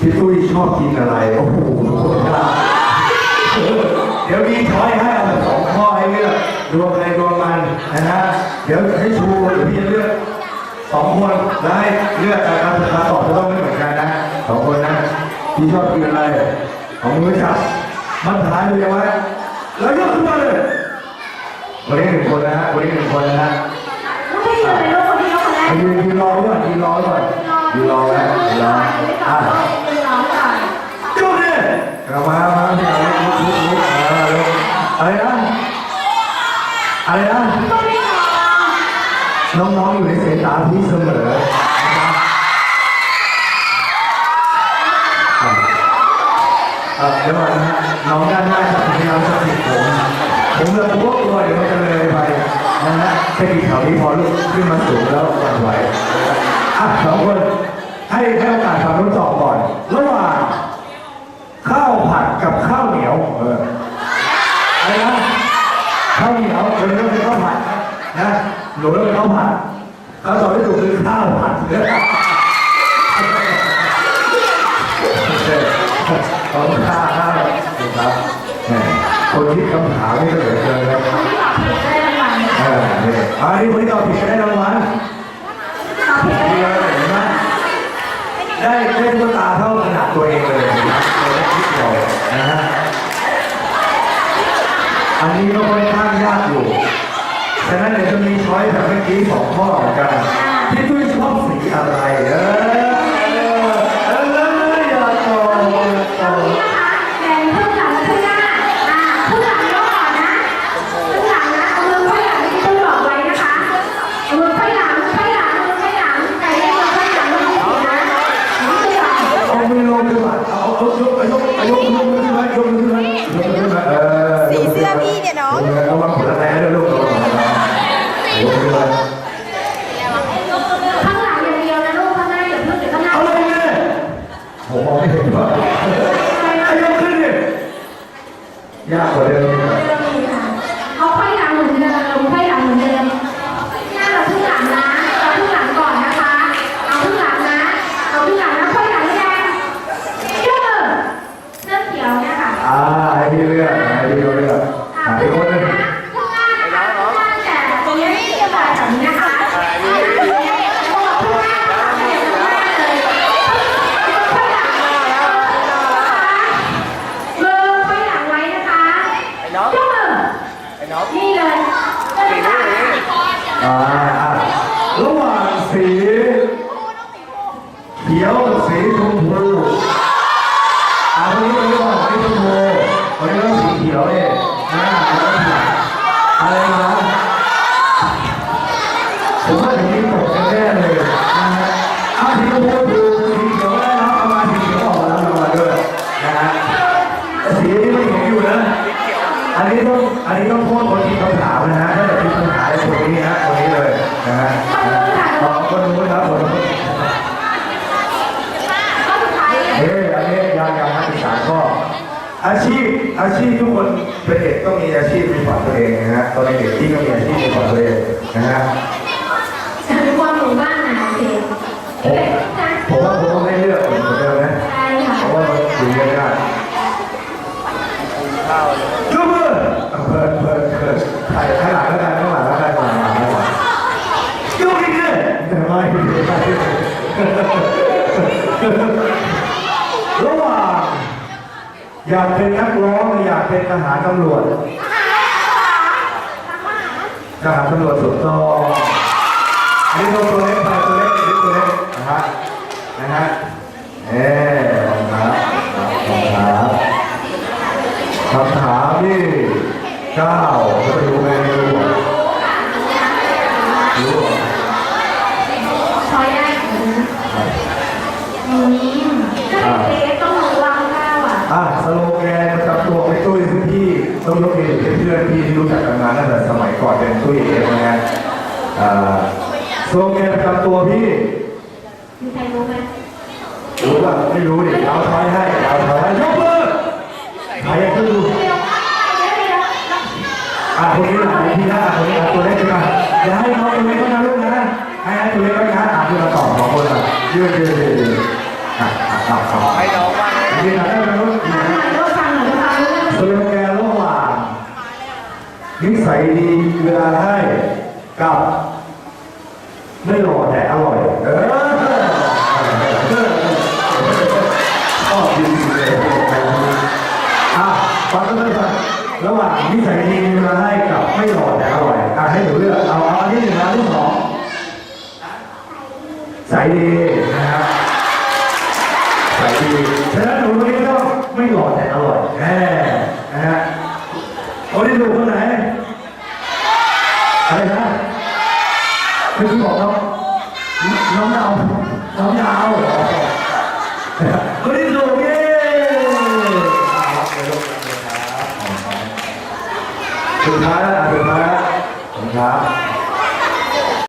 พี่ตุ้ยชอบกินอะไรโอ้โหเดี๋ยวมีช้อยให้เอาแบบสองข้อให้เลือกดวงใครดวงมันนะฮะเดี๋ยวให้ชูเดี๋ยวพี่จะเลือกสองคนแล้วให้เลือกแต่การคำตอบจะต้องไม่เหมือนกันนะสองคนนะพี่ชอบกินอะไรของมือจับมันถ่ายเลยไว้แล้วยกขึ้นมาเลยวันนี้หนึ่งคนนะฮะวันนี้หนึ่งคนนะฮะลูกไม่ยืนเลยลูกคนที่ยกคนแรกยืนยืนรอก่อนยืนรอก่อนยืนรอไว้ยืนรออะ ยืนรอก่อน จุด เนี่ยกลับมามาที่ไหนลุกลุกลุกมาลุกอะไรนะอะไรนะน้องๆอยู่ในสายตาพี่เสมอเดี๋ยวก่อนนะน้องด้านหน้าจะพยายามจะติดผมผมเลยพวกตัวเดี๋ยวมันจะเลยไปนะฮะแค่กี่แถวนี้พอลุกขึ้นมาสูงแล้วหวั่นไหวอะสองคนให้ให้โอกาสฝั่งนู้นตอบก่อนระหว่าง ข้าวผัดกับข้าวเหนียว เอออะไรนะข้าวเหนียวคนนี้เป็นข้าวผัดนะหนูต้องเป็นข้าวผัดคำตอบที่ถูกคือข้าวผัดเนี่ยขอบคุณค่าข้าวครับแหมคนที่คำถามนี่ก็เหลือเกินนะคนที่ตอบผิดได้รางวัลเออนี่อันนี้คนที่ตอบผิดก็ได้รางวัลตอบผิดได้ดีเลยเห็นไหมได้ได้ตุ๊กตาเท่าขนาดตัวเองเลย นะฮะอันนี้ก็ค่อนข้างยากอยู่ ฉะนั้นเดี๋ยวจะมีช้อยแบบเมื่อกี้สองข้อเหมือนกันพี่ตุ้ยชอบสีอะไรเออเออเอออย่าตอบอย่าตอบนี่นะคะแบ่งครึ่งหลังและครึ่งหน้าอ่าครึ่งห อันนี้ต้องอันนี้ต้องโทษคนที่คำถามนะฮะถ้าเกิดมีปัญหาในคนนี้ฮะคนนี้เลยนะฮะขอบคนนู้นครับคนนู้นข้อสุดท้ายเลยเฮ้ยอันนี้ยังยังนะอีกสามข้ออาชีพอาชีพทุกคนเป็นเด็กต้องมีอาชีพเป็นของตัวเองนะฮะตอนเด็กที่ก็มีอาชีพเป็นของตัวเองนะฮะจะมีความหมู่บ้านนะโอเค ผมผมว่าผมต้องให้เลือกเหมือนเดิมนะ ใช่ค่ะ เพราะว่ามันคุยกันได้ ข้าวเลย ยกมือเพิ่มเพิ่มเพิ่มใครข้างหลังแล้วกันข้างหลังแล้วกันข้างหลังข้างหลังยกอีกเลยแต่ไม่ไม่ ระหว่างอยากเป็นนักร้องหรืออยากเป็นทหารตำรวจทหารตำรวจสุดต้องอันนี้ตัวเล็กไปตัวเล็กอันนี้ตัวเล็กนะฮะนะฮะเอ๊ะคุณครับขอบคุณครับคำถามที่เก้าจะไปดูไหมไม่รู้อะรู้อะ ช้อยได้อืมถ้าเป็นเล็กต้องวางข้าวอะ อะสโลแกนประจำตัวไม่ตุ้ยซึ่งพี่ต้องยกเองเป็นเพื่อนพี่ที่รู้จักกันมาตั้งแต่สมัยก่อนเป็นตุ้ยเองนะอ่าสโลแกนประจำตัวพี่ มีใครรู้ไหมรู้ป่ะไม่รู้ดิเอาช้อยให้เอาช้อยให้ยกมือใครอยากจะดูเดี๋ยวเดี๋ยวเดี๋ยวอะคนนี้หลายพี่นะคนนี้ตัวเล็กขึ้นมาอย่าให้น้องตัวเล็กก็นะลูกนะให้ให้ตัวเล็กก็นะอะคือเราตอบสองคนอะยืนยืนยืนยืนอะอะอะอะไอ้น้ใสดีนะครับใสดีฉะนั้นหนูคนนี้ก็ไม่หล่อแต่อร่อยแน่นะฮะคนที่ดูคนไหนอะไรนะคือกี้บอกน้องน้องดาวน้องดาว